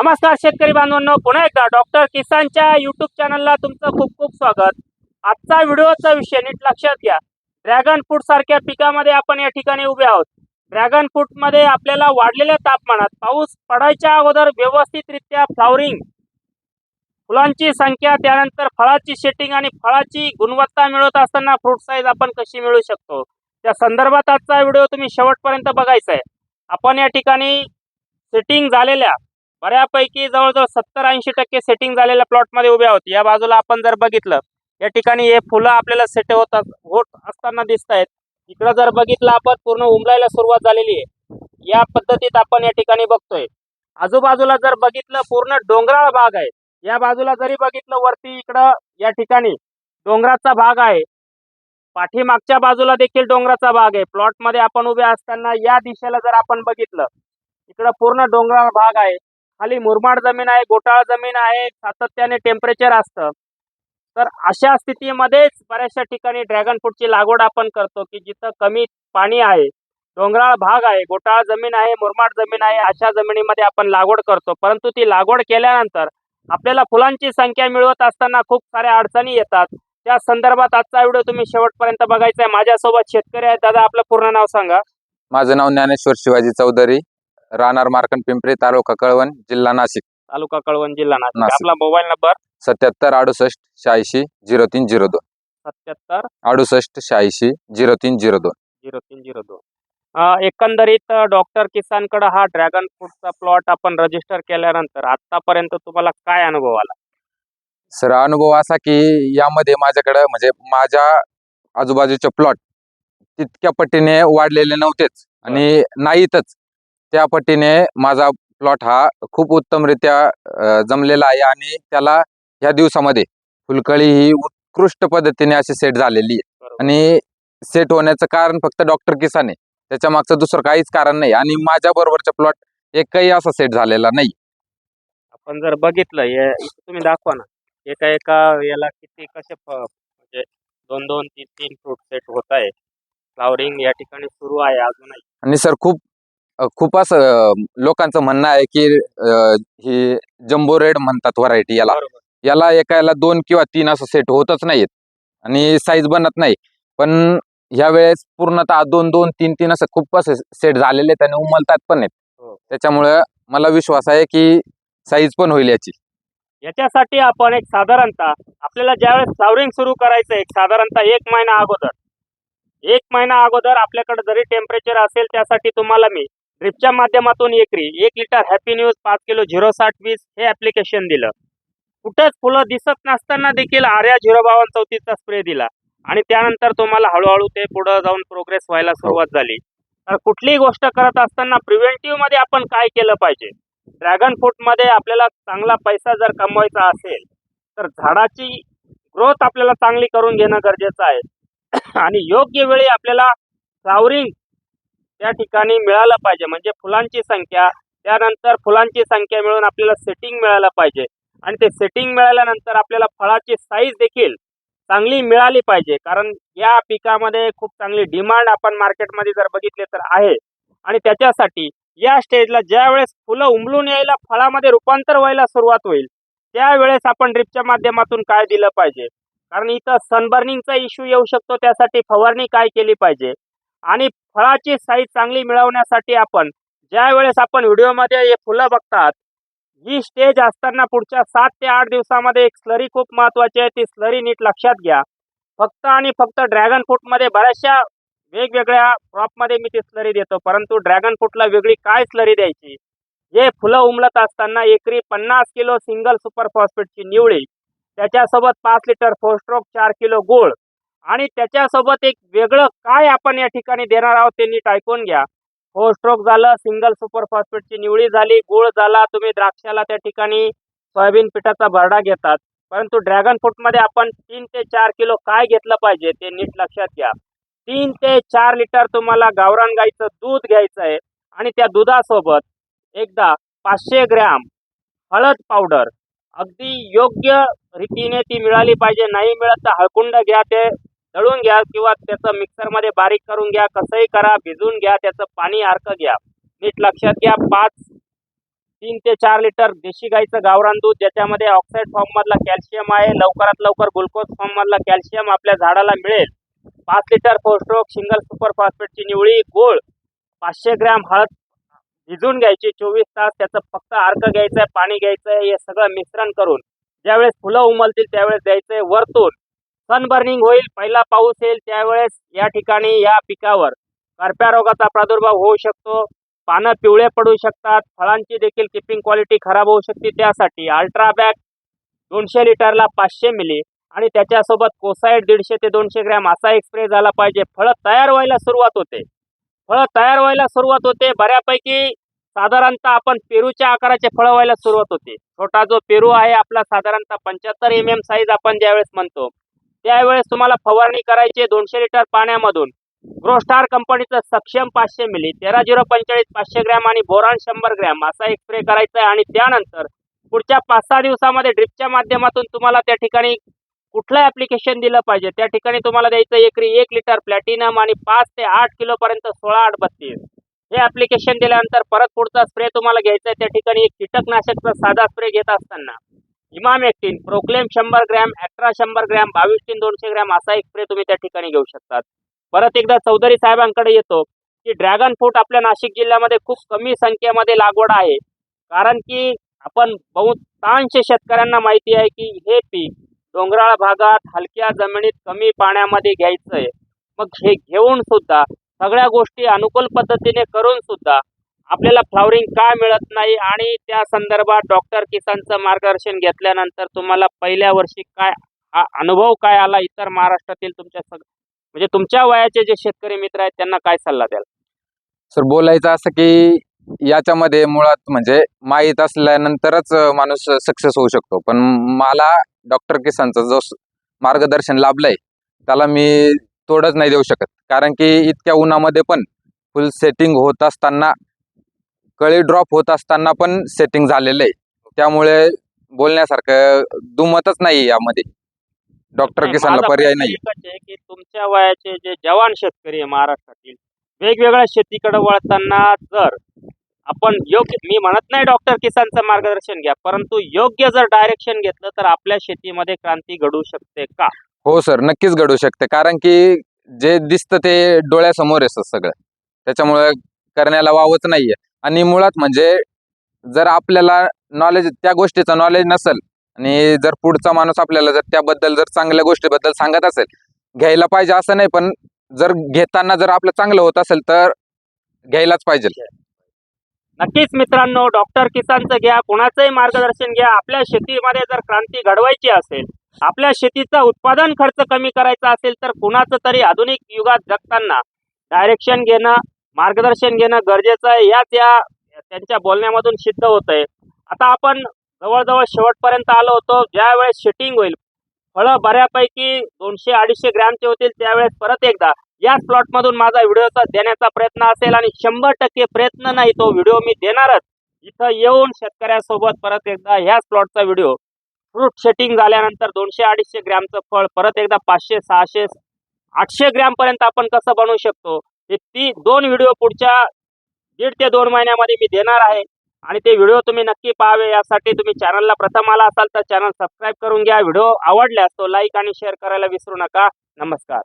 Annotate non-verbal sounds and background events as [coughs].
नमस्कार शेतकरी बांधवांनो. पुन्हा एकदा डॉक्टर किसानच्या युट्यूब चॅनलला तुमचं खूप खूप स्वागत. आजचा व्हिडिओचा विषय नीट लक्षात घ्या. ड्रॅगन फ्रूट सारख्या पिकामध्ये आपण या ठिकाणी उभे आहोत. ड्रॅगन फ्रूटमध्ये आपल्याला वाढलेल्या तापमानात पाऊस पडायच्या अगोदर व्यवस्थितरित्या फ्लावरिंग फुलांची संख्या त्यानंतर फळाची शेटिंग आणि फळाची गुणवत्ता मिळवत असताना फ्रूट साईज आपण कशी मिळवू शकतो? त्या संदर्भात आजचा व्हिडिओ तुम्ही शेवटपर्यंत बघायचा आहे. आपण या ठिकाणी सेटिंग झालेल्या बऱ्यापैकी जवळजवळ सत्तर ऐंशी टक्के सेटिंग झालेल्या प्लॉटमध्ये उभे आहोत या बाजूला आपण जर बघितलं या ठिकाणी हे फुलं आपल्याला सेट होत अस- होत असताना दिसत आहेत इकडं जर बघितलं आपण पूर्ण उमलायला सुरुवात झालेली आहे. या पद्धतीत आपण या ठिकाणी बघतोय. आजूबाजूला जर बघितलं पूर्ण डोंगराळ भाग आहे. या बाजूला जरी बघितलं वरती इकडं या ठिकाणी डोंगराचा भाग आहे. पाठीमागच्या बाजूला देखील डोंगराचा भाग आहे. प्लॉटमध्ये आपण उभे असताना या दिशेला जर आपण बघितलं इकडं पूर्ण डोंगराळ भाग आहे. खाली मुरमाड जमीन आहे गोटाळ जमीन आहे सातत्याने टेम्परेचर असतं. तर अशा स्थितीमध्येच बऱ्याचशा ठिकाणी ड्रॅगन फ्रूटची लागवड आपण करतो की जिथं कमी पाणी आहे डोंगराळ भाग आहे गोटाळ जमीन आहे मुरमाड जमीन आहे अशा जमिनीमध्ये आपण लागवड करतो. परंतु ती लागवड केल्यानंतर आपल्याला फुलांची संख्या मिळवत असताना खूप साऱ्या अडचणी येतात. त्या संदर्भात आजचा व्हिडिओ तुम्ही शेवटपर्यंत बघायचा आहे. माझ्यासोबत शेतकरी आहेत. दादा आपलं पूर्ण नाव सांगा. माझं नाव ज्ञानेश्वर शिवाजी चौधरी. राहणार मार्कंड पिंपरी तालुका कळवण जिल्हा नाशिक. तालुका कळवण जिल्हा नाशिक. नाशिक. आपला मोबाईल नंबर? सत्याहत्तर अडुसष्ट शहाऐंशी झिरो तीन झिरो दोन. सत्याहत्तर? अडुसष्ट शहाऐंशी झिरो तीन झिरो दोन. झिरो तीन झिरो दोन. अं, एकंदरीत डॉक्टर किसानकडे हा ड्रॅगन फ्रूटचा प्लॉट आपण रजिस्टर केल्यानंतर आतापर्यंत तुम्हाला काय अनुभव आला? सर अनुभव असा की यामध्ये माझ्याकडं म्हणजे माझ्या आजूबाजूचे प्लॉट तितक्या पटीने वाढलेले नव्हतेच आणि नाहीतच. त्या पटीने माझा प्लॉट हा खूप उत्तमरित्या जमलेला आहे आणि त्याला ह्या दिवसामध्ये फुलकळी ही उत्कृष्ट पद्धतीने अशी सेट झालेली आहे. आणि सेट होण्याचं कारण फक्त डॉक्टर किसान. आहे त्याच्या मागचं दुसरं काहीच कारण नाही आणि माझ्या बरोबरचा प्लॉट एकही असा सेट झालेला नाही. आपण जर बघितलं हे तुम्ही दाखवा ना. एका एका याला किती कसे म्हणजे दोन दोन तीन तीन फ्रूट सेट होत आहे. फ्लावरिंग या ठिकाणी सुरू आहे अजूनही. आणि सर खूप अ, खूप असं अ, लोकांचं म्हणणं आहे की ही जम्बो रेड म्हणतात व्हरायटी याला. याला एकाला दोन किंवा तीन असं सेट होतच नाहीत आणि साईज बनत नाही. पण ह्या वेळेस पूर्णतः दोन दोन तीन तीन असं खूप असे सेट झालेले आहेत आणि उमलतात पण आहेत. हो. त्याच्यामुळं मला विश्वास आहे की साईज पण होईल याची. याच्यासाठी आपण एक साधारणतः आपल्याला ज्यावेळेस फ्लावरिंग सुरू करायचं एक साधारणतः एक महिना अगोदर. एक महिना अगोदर आपल्याकडे जरी टेम्परेचर असेल त्यासाठी तुम्हाला मी ड्रिपच्या माध्यमातून एकरी एक लिटर हॅपी न्यूज पाच किलो झिरो साठ वीस हे ऍप्लिकेशन दिलं. कुठंच फुलं दिसत नसताना देखील आर्या झिरो बावन्न चौतीसचा स्प्रे दिला. आणि त्यानंतर तुम्हाला हळूहळू ते पुढं जाऊन प्रोग्रेस व्हायला सुरुवात झाली. तर कुठलीही गोष्ट करत असताना प्रिव्हेंटिव्हमध्ये आपण काय केलं पाहिजे? ड्रॅगन फ्रूटमध्ये आपल्याला चांगला पैसा जर कमवायचा असेल तर झाडाची ग्रोथ आपल्याला चांगली करून घेणं गरजेचं आहे. [coughs] आणि योग्य वेळी आपल्याला फ्लावरिंग त्या ठिकाणी मिळालं पाहिजे. म्हणजे फुलांची संख्या त्यानंतर फुलांची संख्या मिळून आपल्याला सेटिंग मिळालं पाहिजे. आणि ते सेटिंग मिळाल्यानंतर आपल्याला फळाची साईज देखील चांगली मिळाली पाहिजे. कारण या पिकामध्ये खूप चांगली डिमांड आपण मार्केटमध्ये जर बघितले तर आहे. आणि त्याच्यासाठी या स्टेजला ज्या वेळेस फुलं उमलून यायला फळामध्ये रूपांतर व्हायला सुरुवात होईल त्यावेळेस आपण ड्रिपच्या माध्यमातून काय दिलं पाहिजे? कारण इथं सनबर्निंगचा इश्यू येऊ शकतो. त्यासाठी फवारणी काय केली पाहिजे? आणि फळाची साईज चांगली मिळवण्यासाठी आपण ज्या वेळेस आपण व्हिडिओमध्ये हे फुलं बघतात ही स्टेज असताना पुढच्या सात ते आठ दिवसामध्ये एक स्लरी खूप महत्वाची आहे. ती स्लरी नीट लक्षात घ्या. फक्त आणि फक्त ड्रॅगन फ्रूटमध्ये बऱ्याचशा वेगवेगळ्या क्रॉपमध्ये मी ती स्लरी देतो. परंतु ड्रॅगन फ्रूटला वेगळी काय स्लरी द्यायची? हे फुलं उमलत असताना एकरी पन्नास किलो सिंगल सुपर फॉस्फेटची निवळी त्याच्यासोबत पाच लिटर फोस्ट्रोक चार किलो गुळ आणि त्याच्यासोबत एक वेगळं काय आपण या ठिकाणी देणार आहोत ते नीट ऐकून घ्या. हो, फोस्ट्रोक झालं सिंगल सुपर फॉस्फेटची निवळी झाली गुळ झाला तुम्ही द्राक्षाला त्या ठिकाणी सोयाबीन पिठाचा भरडा घेतात. परंतु ड्रॅगन फ्रूटमध्ये आपण तीन ते चार किलो काय घेतलं पाहिजे ते नीट लक्षात घ्या. तीन ते चार लिटर तुम्हाला गावरान गाईचं दूध घ्यायचं आहे आणि त्या दुधासोबत एकदा पाचशे ग्रॅम हळद पावडर. अगदी योग्य रीतीने ती मिळाली पाहिजे नाही मिळत तर हळकुंड घ्या ते. दळून घ्या किंवा त्याचं मिक्सरमध्ये बारीक करून घ्या कसंही करा भिजवून घ्या त्याचं पाणी अर्क घ्या. नीट लक्षात घ्या पाच तीन ते चार लिटर देशी गाईचं गावरान दूध ज्याच्यामध्ये ऑक्साईड फॉर्म मधला कॅल्शियम आहे लवकरात लवकर ग्लुकोज फॉर्म मधला कॅल्शियम आपल्या झाडाला मिळेल. पाच लिटर फोस्ट्रोक सिंगल सुपर फॉस्फेटची निवळी गोळ पाचशे ग्रॅम हळद भिजून घ्यायची चोवीस तास त्याचं फक्त अर्क घ्यायचं आहे पाणी घ्यायचं आहे हे सगळं मिश्रण करून ज्यावेळेस फुलं उमलतील त्यावेळेस द्यायचं आहे वरतून. सनबर्निंग होईल. पहिला पाऊस येईल त्यावेळेस या ठिकाणी या पिकावर. करप्या रोगाचा प्रादुर्भाव होऊ शकतो. पानं पिवळे पडू शकतात. फळांची देखील किपिंग क्वालिटी खराब होऊ शकते त्यासाठी. अल्ट्रा बॅग दोनशे लिटरला पाचशे मिली. आणि त्याच्यासोबत कोसाईड दीडशे ते दोनशे ग्रॅम असा एक स्प्रे झाला पाहिजे. फळं तयार व्हायला सुरुवात होते. फळं तयार व्हायला सुरुवात होते. बऱ्यापैकी साधारणतः आपण पेरूच्या आकाराचे फळं व्हायला सुरुवात होते. छोटा जो पेरू आहे आपला साधारणतः पंच्याहत्तर एम एम साईज आपण ज्यावेळेस म्हणतो. त्यावेळेस तुम्हाला फवारणी करायची दोनशे लिटर पाण्यामधून. ग्रोस्टार कंपनीचं सक्षम पाचशे मिली तेरा झिरो पंचेचाळीस पाचशे ग्रॅम आणि बोरान शंभर ग्रॅम असा एक स्प्रे करायचा आहे आणि त्यानंतर पुढच्या पाच सहा दिवसामध्ये ड्रिपच्या माध्यमातून तुम्हाला त्या ठिकाणी कुठलं ऍप्लिकेशन दिलं पाहिजे. त्या ठिकाणी तुम्हाला द्यायचं एकरी एक लिटर प्लॅटिनम आणि पाच ते आठ किलोपर्यंत सोळा आठ बत्तीस. हे ऍप्लिकेशन दिल्यानंतर परत पुढचा स्प्रे तुम्हाला घ्यायचा आहे. त्या ठिकाणी एक कीटकनाशकचा साधा स्प्रे घेत असताना. इमाम एक्टिन प्रोक्लेम शंभर ग्रॅम ॲक्ट्रा शंभर ग्रॅम बावीस दोनशे ग्रॅम असा एक स्प्रे तुम्ही त्या ठिकाणी घेऊ शकतात. परत एकदा चौधरी साहेबांकडे येतो की ड्रॅगन फ्रूट आपल्या नाशिक जिल्ह्यामध्ये खूप कमी संख्येमध्ये लागवड आहे. कारण की आपण बहुतांश शेतकऱ्यांना माहिती आहे की हे पीक डोंगराळ भागात हलक्या जमिनीत कमी पाण्यामध्ये घ्यायचं आहे मग हे घेऊन सुद्धा सगळ्या गोष्टी अनुकूल पद्धतीने करून सुद्धा आपल्याला फ्लॉवरिंग का मिळत नाही आणि त्या संदर्भात डॉक्टर किसानचं मार्गदर्शन घेतल्यानंतर तुम्हाला पहिल्या वर्षी काय अनुभव काय आला इतर महाराष्ट्रातील तुमच्या सग म्हणजे तुमच्या वयाचे जे शेतकरी मित्र आहेत त्यांना काय सल्ला द्याल? सर बोलायचं असं की याच्यामध्ये मुळात म्हणजे माहीत असल्यानंतरच माणूस सक्सेस होऊ शकतो. पण मला डॉक्टर किसानचं जो मार्गदर्शन लाभलंय त्याला मी तोडच नाही देऊ शकत. कारण की इतक्या उन्हामध्ये पण फुल सेटिंग होत असताना कळी ड्रॉप होत असताना पण सेटिंग झालेलं आहे. त्यामुळे बोलण्यासारखं दुमतच नाही यामध्ये. डॉक्टर किसानला पर्याय नाही आहे की तुमच्या वयाचे जे जवान शेतकरी आहे महाराष्ट्रातील वेगवेगळ्या शेतीकडे वळताना जर आपण योग्य मी म्हणत नाही डॉक्टर किसानचं मार्गदर्शन घ्या परंतु योग्य जर डायरेक्शन घेतलं तर आपल्या शेतीमध्ये क्रांती घडू शकते का? हो सर नक्कीच घडू शकते. कारण की जे दिसतं ते डोळ्यासमोर असतं सगळं. त्याच्यामुळे करण्याला वावच नाहीये. आणि मुळात म्हणजे जर आपल्याला नॉलेज त्या गोष्टीचं नॉलेज नसेल आणि जर पुढचा माणूस आपल्याला जर त्याबद्दल जर चांगल्या गोष्टीबद्दल सांगत असेल घ्यायला पाहिजे असं नाही पण जर घेताना जर आपलं चांगलं होत असेल तर घ्यायलाच पाहिजे. नक्कीच मित्रांनो डॉक्टर किसानचं घ्या कुणाचंही मार्गदर्शन घ्या. आपल्या शेतीमध्ये जर क्रांती घडवायची असेल आपल्या शेतीचा उत्पादन खर्च कमी करायचा असेल तर कुणाचं तरी आधुनिक युगात जगताना डायरेक्शन घेणं मार्गदर्शन घेणं गरजेचं आहे. याच या त्यांच्या बोलण्यामधून सिद्ध होत आहे आता आपण जवळजवळ शेवटपर्यंत आलो होतो. ज्या वेळेस शेटिंग होईल फळं बऱ्यापैकी दोनशे अडीचशे ग्रॅमचे होतील त्यावेळेस परत एकदा याच प्लॉटमधून माझा व्हिडिओचा देण्याचा प्रयत्न असेल आणि शंभर टक्के प्रयत्न नाही तो व्हिडिओ मी देणारच. इथं येऊन शेतकऱ्यासोबत परत एकदा ह्याच प्लॉटचा व्हिडिओ. फ्रूट शेटिंग झाल्यानंतर दोनशे अडीचशे ग्रॅमचं फळ परत एकदा पाचशे सहाशे आठशे ग्रॅमपर्यंत आपण कसं बनवू शकतो? हे ती दोन व्हिडिओ पुढच्या दीड ते दोन महिन्यामध्ये मी देणार आहे. आणि ते व्हिडिओ तुम्ही नक्की पाहावे. यासाठी तुम्ही चॅनलला प्रथम आला असाल तर चॅनल सबस्क्राईब करून घ्या. व्हिडिओ आवडल्यास तो लाईक आणि शेअर करायला विसरू नका. नमस्कार.